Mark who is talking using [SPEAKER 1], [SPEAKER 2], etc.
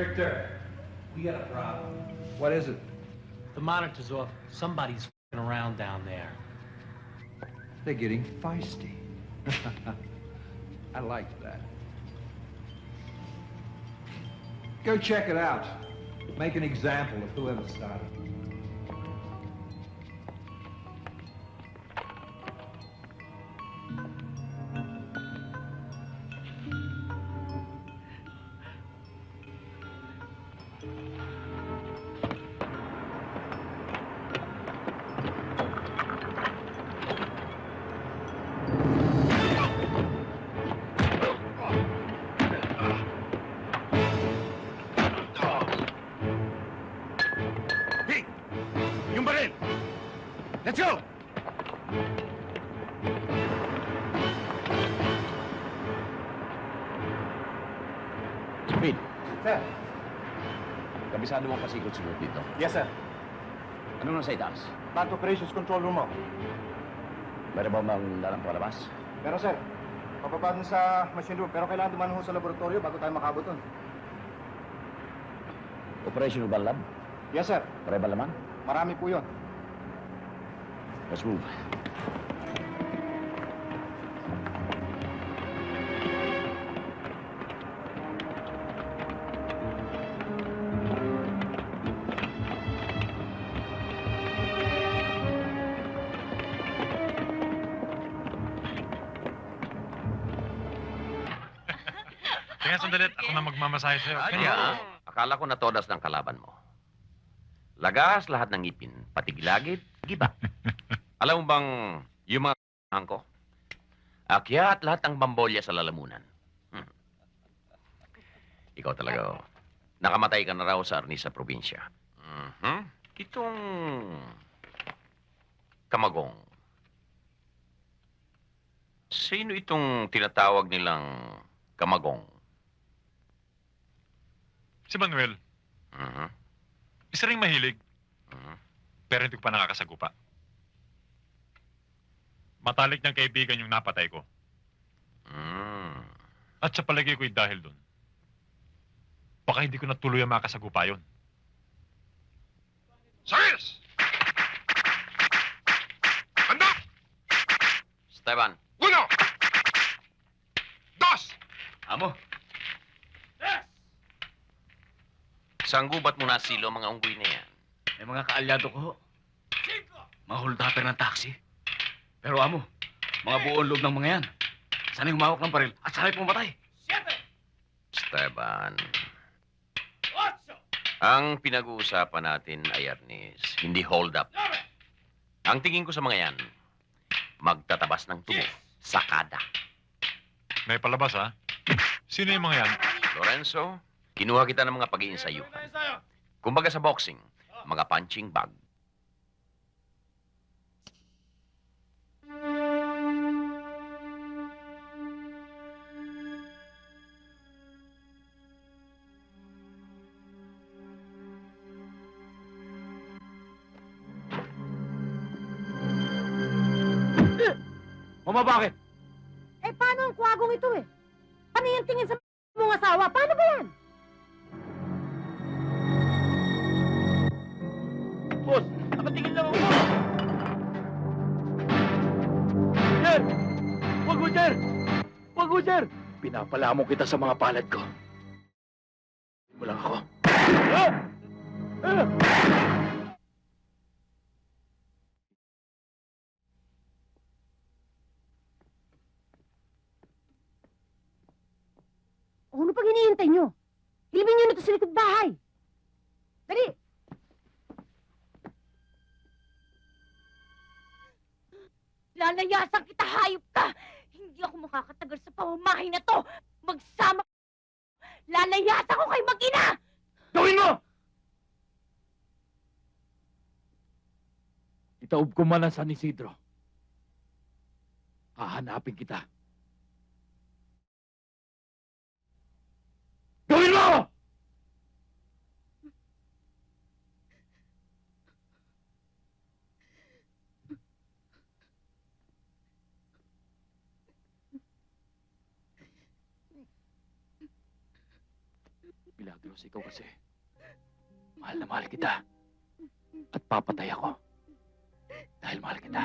[SPEAKER 1] Richter, we got a problem.
[SPEAKER 2] What is it?
[SPEAKER 1] The monitor's off. Somebody's f***ing around down there.
[SPEAKER 2] They're getting feisty. I like that. Go check it out. Make an example of whoever started.
[SPEAKER 3] Let's go!
[SPEAKER 4] Speed,
[SPEAKER 3] Sir.
[SPEAKER 4] kabisado mo pasikot-sikot dito.
[SPEAKER 3] Yes, sir.
[SPEAKER 4] Ano nasa itaas?
[SPEAKER 3] Plant Operations Control Room mo.
[SPEAKER 4] Meron ba bang dalang palabas?
[SPEAKER 3] Pero, sir, papaba dun sa machine room. Pero kailangan dumaan ho sa laboratorio bago tayo makabot dun.
[SPEAKER 4] Operation Ubal Lab?
[SPEAKER 3] Yes, sir.
[SPEAKER 4] Pare ba laman?
[SPEAKER 3] Marami po yun.
[SPEAKER 4] Let's move.
[SPEAKER 5] Kaya sandali, ako na magmamasahe sa'yo.
[SPEAKER 6] Kaya, akala ko na todas ng kalaban mo. Lagas lahat ng ngipin, pati gilagid, giba. Alam mo bang yung mga k***ang ko? Akyat lahat ng bambolya sa lalamunan. Hmm. Ikaw talaga, oh. Nakamatay ka na raw sa arnis sa probinsya. Mhm. Itong... Kamagong. Sino itong tinatawag nilang kamagong?
[SPEAKER 5] Si Manuel,
[SPEAKER 6] Mhm.
[SPEAKER 5] isa ring mahilig,
[SPEAKER 6] Mhm.
[SPEAKER 5] Pero hindi ko pa nakakasagupa. Matalik niyang kaibigan yung napatay ko.
[SPEAKER 6] Mm.
[SPEAKER 5] At sa palagay ko'y dahil doon. Baka hindi ko natuloy ang makasagupa yun. Sayas! Handa!
[SPEAKER 6] Esteban,
[SPEAKER 5] Uno! Dos!
[SPEAKER 6] amo. Sanggubat mo na silo mga unggoy na yan.
[SPEAKER 4] May mga kaalyado ko. Mga holdapper ng taxi. Pero amo, mga buong loob ng mga yan. Sana'y humawak ng baril at sana'y pumatay.
[SPEAKER 6] Esteban. Ang pinag-uusapan natin ay Arnis, hindi hold up. Ang tingin ko sa mga yan, magtatabas ng tubo, sakada.
[SPEAKER 5] May palabas ha? Sino yung mga yan?
[SPEAKER 6] Lorenzo, kinuha kita ng mga pag-iinsayuhan. Kumbaga sa boxing, mga punching bag.
[SPEAKER 4] Mama, bakit?
[SPEAKER 7] Eh, paano ang kwagong ito eh? Paano yung tingin sa mong asawa? Paano ba yan?
[SPEAKER 4] Nakatingin lang ako. Sir! Wag mo, sir! Wag mo, sir! Pinapalamon kita sa mga palad ko. Mo lang ako. Ah! Ah!
[SPEAKER 7] Ano pag hinihintay nyo? Ilibin nyo na ito sa likod bahay. Dali!
[SPEAKER 8] Lalayasan kita, hayop ka! Hindi ako makakatagal sa pamamahay na to! Magsama Lalayasan ko kay mag-ina!
[SPEAKER 4] Gawin mo! Itaob ko man ang San Isidro. Hahanapin kita. Gawin mo! Milagros, ikaw kasi. Mahal na mahal kita. At papatay ako. Dahil mahal kita.